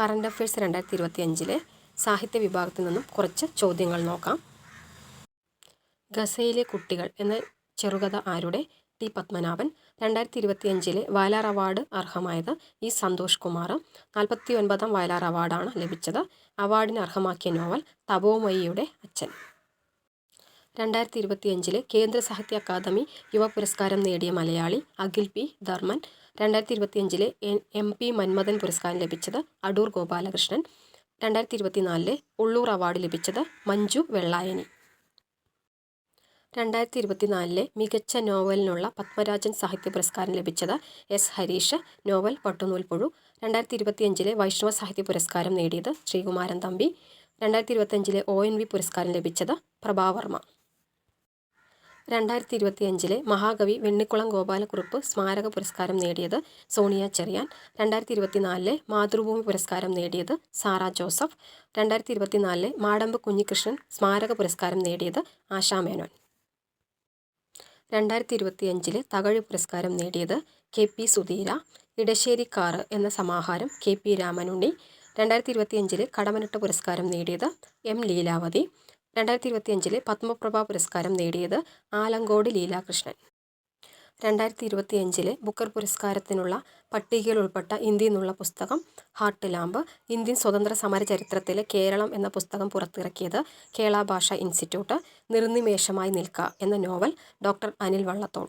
Current affairs രണ്ടായിരത്തി ഇരുപത്തി അഞ്ചിലെ സാഹിത്യ വിഭാഗത്തിൽ നിന്നും കുറച്ച് ചോദ്യങ്ങൾ നോക്കാം. ഗസയിലെ കുട്ടികൾ എന്ന ചെറുകഥ ആരുടെ? ടി. പത്മനാഭൻ. രണ്ടായിരത്തി ഇരുപത്തി അഞ്ചിലെ വയലാർ അവാർഡ് അർഹമായത് ഇ. സന്തോഷ് കുമാർ നാൽപ്പത്തി ഒൻപതാം വയലാർ അവാർഡാണ് ലഭിച്ചത്. അവാർഡിന് അർഹമാക്കിയ നോവൽ തപോമയിയുടെ അച്ഛൻ. രണ്ടായിരത്തി ഇരുപത്തി അഞ്ചിലെ കേന്ദ്ര സാഹിത്യ അക്കാദമി യുവ പുരസ്കാരം നേടിയ മലയാളി അഖിൽ പി ധർമ്മൻ. രണ്ടായിരത്തി ഇരുപത്തി അഞ്ചിലെ എം പി മന്മഥൻ പുരസ്കാരം ലഭിച്ചത് അടൂർ ഗോപാലകൃഷ്ണൻ. രണ്ടായിരത്തി ഇരുപത്തിനാലിലെ ഉള്ളൂർ അവാർഡ് ലഭിച്ചത് മഞ്ജു വെള്ളായനി. രണ്ടായിരത്തി ഇരുപത്തിനാലിലെ മികച്ച നോവലിനുള്ള പത്മരാജൻ സാഹിത്യ പുരസ്കാരം ലഭിച്ചത് എസ് ഹരീഷ് നോവൽ പട്ടുനൂൽപ്പുഴു. രണ്ടായിരത്തി ഇരുപത്തിയഞ്ചിലെ വൈഷ്ണവ സാഹിത്യ പുരസ്കാരം നേടിയത് ശ്രീകുമാരൻ തമ്പി. രണ്ടായിരത്തി ഇരുപത്തഞ്ചിലെ ഒ എൻ വി പുരസ്കാരം ലഭിച്ചത് പ്രഭാവർമ്മ. രണ്ടായിരത്തി ഇരുപത്തിയഞ്ചിലെ മഹാകവി വെണ്ണിക്കുളം ഗോപാലക്കുറുപ്പ് സ്മാരക പുരസ്കാരം നേടിയത് സോണിയ ചെറിയാൻ. രണ്ടായിരത്തി ഇരുപത്തിനാലിലെ മാതൃഭൂമി പുരസ്കാരം നേടിയത് സാറ ജോസഫ്. രണ്ടായിരത്തി ഇരുപത്തിനാലിലെ മാടമ്പ് കുഞ്ഞികൃഷ്ണൻ സ്മാരക പുരസ്കാരം നേടിയത് ആശാ മേനോൻ. രണ്ടായിരത്തി ഇരുപത്തിയഞ്ചിലെ തകഴി പുരസ്കാരം നേടിയത് കെ പി സുധീര. ഇടശ്ശേരിക്കാറ് എന്ന സമാഹാരം കെ പി രാമനുണ്ണി. രണ്ടായിരത്തി ഇരുപത്തിയഞ്ചിലെ കടമനിട്ട പുരസ്കാരം നേടിയത് എം ലീലാവതി. രണ്ടായിരത്തി ഇരുപത്തിയഞ്ചിലെ പത്മപ്രഭ പുരസ്കാരം നേടിയത് ആലങ്കോട് ലീലാകൃഷ്ണൻ. രണ്ടായിരത്തി ഇരുപത്തിയഞ്ചിലെ ബുക്കർ പുരസ്കാരത്തിനുള്ള പട്ടികയിൽ ഉൾപ്പെട്ട ഇന്ത്യയിൽ നിന്നുള്ള പുസ്തകം ഹാർട്ട് ലാമ്പ് ഇന്ത്യൻ സ്വതന്ത്ര സമര ചരിത്രത്തിലെ കേരളം എന്ന പുസ്തകം പുറത്തിറക്കിയത് കേരള ഭാഷ ഇൻസ്റ്റിറ്റ്യൂട്ട് നിർനിമേഷമായി നിൽക്ക എന്ന നോവൽ ഡോക്ടർ അനിൽ വള്ളത്തോൾ.